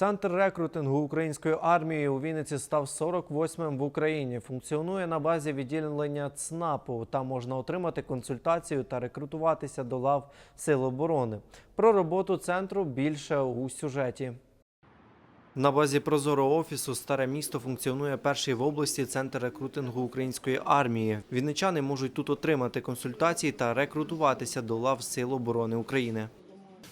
Центр рекрутингу української армії у Вінниці став 48-м в Україні. Функціонує на базі відділення ЦНАПу. Там можна отримати консультацію та рекрутуватися до лав Сил оборони. Про роботу центру більше у сюжеті. На базі Прозоро офісу Старе місто функціонує перший в області центр рекрутингу української армії. Вінничани можуть тут отримати консультації та рекрутуватися до лав Сил оборони України.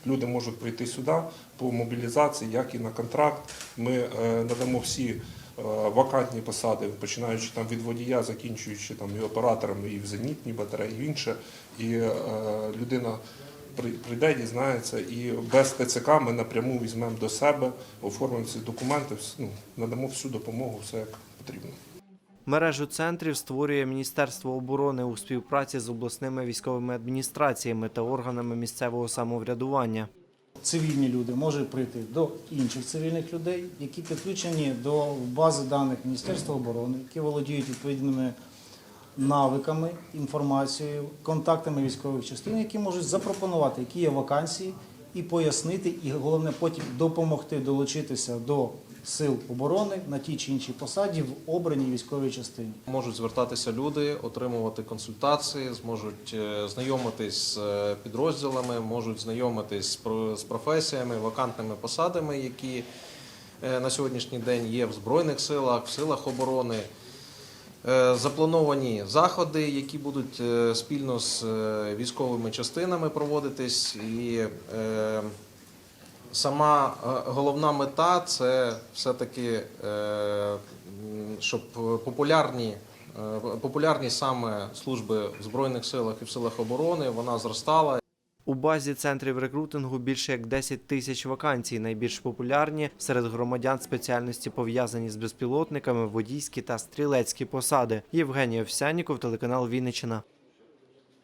Люди можуть прийти сюди по мобілізації, як і на контракт. Ми е, надамо всі е, вакантні посади, починаючи там від водія, закінчуючи там і операторами, і в зенітній батареї, і інше. І е, людина при- прийде, дізнається, і без ТЦК ми напряму візьмемо до себе, оформимо ці документи, ну, надамо всю допомогу, все як потрібно. Мережу центрів створює Міністерство оборони у співпраці з обласними військовими адміністраціями та органами місцевого самоврядування. цивільні люди можуть прийти до інших цивільних людей, які підключені до бази даних Міністерства оборони, які володіють відповідними навиками, інформацією, контактами військових частин, які можуть запропонувати, які є вакансії, і пояснити, і головне потім допомогти долучитися до сил оборони на тій чи іншій посаді в обраній військовій частині. Можуть звертатися люди, отримувати консультації, зможуть е, знайомитись з е, підрозділами, можуть знайомитись з професіями, вакантними посадами, які е, на сьогоднішній день є в Збройних силах, в силах оборони. Заплановані заходи, які будуть спільно з військовими частинами проводитись, і сама е, головна мета це все-таки, е, щоб популярні, е, популярність саме служби в Збройних силах і в силах оборони вона зростала. У базі центрів рекрутингу більше як 10 тисяч вакансій. Найбільш популярні серед громадян спеціальності пов'язані з безпілотниками, водійські та стрілецькі посади. Євгеній Овсяніков, телеканал Вінниччина.